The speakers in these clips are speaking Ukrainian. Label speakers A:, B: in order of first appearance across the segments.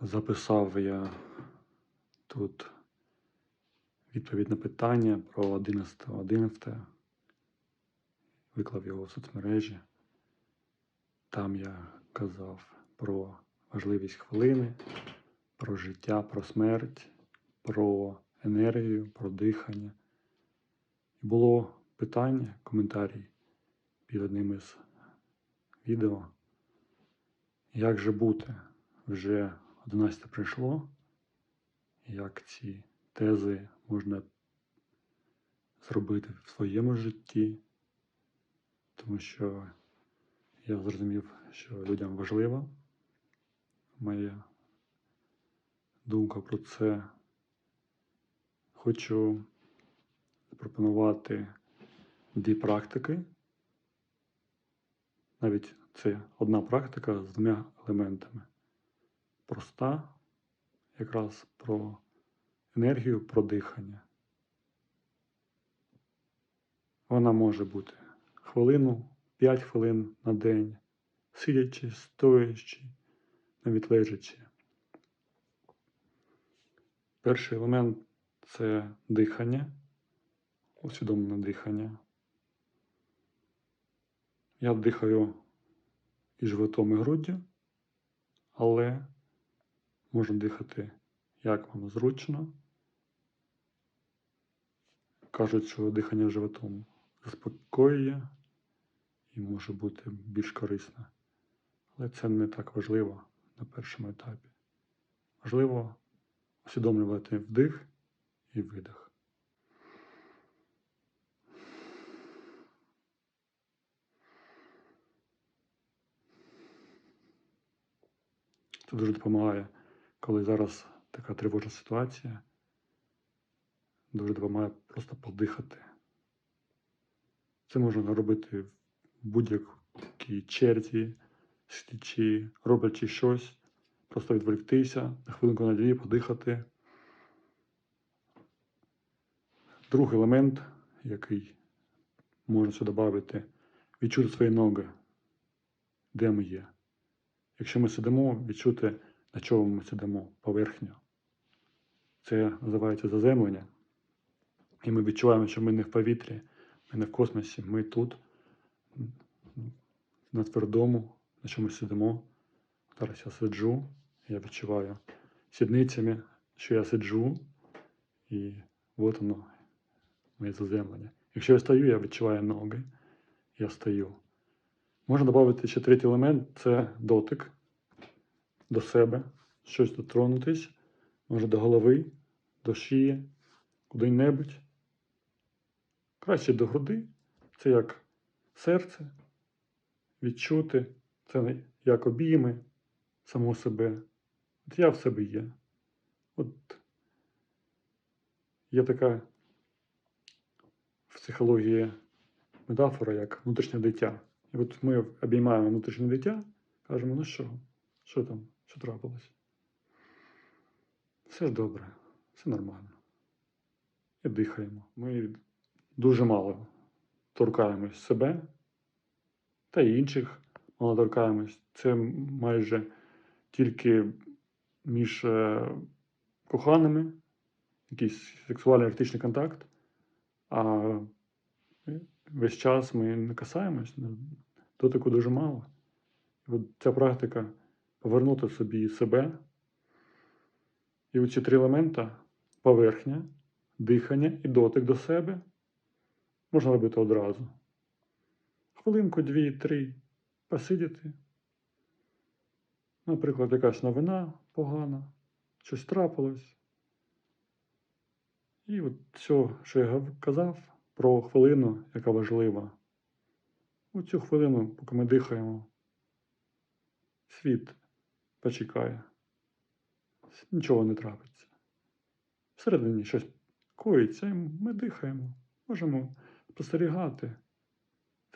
A: Записав я тут відповідь на питання про 11.11. Виклав його в соцмережі. Там я казав про важливість хвилини, про життя, про смерть, про енергію, про дихання. І було питання, коментарі під одним із відео. Як же бути? Вже 11 прийшло. Як ці тези можна зробити в своєму житті? Тому що я зрозумів, що людям важлива моя думка про це. Хочу запропонувати дві практики. Навіть це одна практика з двома елементами. Проста, якраз про енергію, про дихання. Вона може бути хвилину, 5 хвилин на день, сидячи, стоячи, навіть лежачи. Перший елемент це дихання, усвідомлене дихання. Я дихаю і животом, і груддю, але можна дихати як вам зручно. Кажуть, що дихання животом заспокоює і може бути більш корисно. Але це не так важливо на першому етапі. Важливо усвідомлювати вдих і видих. Це дуже допомагає, коли зараз така тривожна ситуація. Дуже допомагає просто подихати. Це можна робити в будь-якій черзі, сидячи, роблячи щось, просто відволіктися, на хвилинку на дві подихати. Другий елемент, який можна сюди додати, відчути свої ноги, де ми є. Якщо ми сидимо, відчути, на чому ми сидимо, поверхню. Це називається заземлення. І ми відчуваємо, що ми не в повітрі, ми не в космосі, ми тут, на твердому, на чому сидимо. Зараз я сиджу, я відчуваю сідницями, що я сиджу, і от воно, моє заземлення. Якщо я стою, я відчуваю ноги, я стою. Можна додати ще третій елемент це дотик до себе, щось дотронутись, може до голови, до шиї, куди-небудь. Краще до груди, це як серце, відчути, це як обійми самого себе. От я в себе є. От є така в психології метафора, як внутрішнє дитя. І от ми обіймаємо внутрішнє дитя, кажемо, ну що, що там, що трапилось? Все ж добре, все нормально. І дихаємо. Ми дуже мало торкаємось себе та інших мало торкаємось. Це майже тільки між е, коханими, якийсь сексуальний еротичний контакт, а весь час ми не касаємось, дотику дуже мало. От ця практика повернути собі себе. І оці три елемента поверхня, дихання і дотик до себе можна робити одразу. Хвилинку, дві, три посидіти. Наприклад, якась новина погана, щось трапилось. І от все, що я казав про хвилину, яка важлива. У цю хвилину, поки ми дихаємо, світ почекає. Нічого не трапиться. Всередині щось коїться, і ми дихаємо, можемо спостерігати.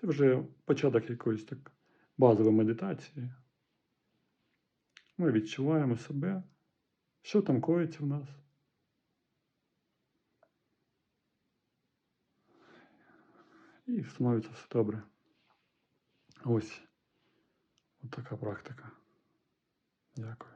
A: Це вже початок якоїсь так базової медитації. Ми відчуваємо себе, що там коїться в нас. І становиться все добре. Ось. От така практика. Дякую.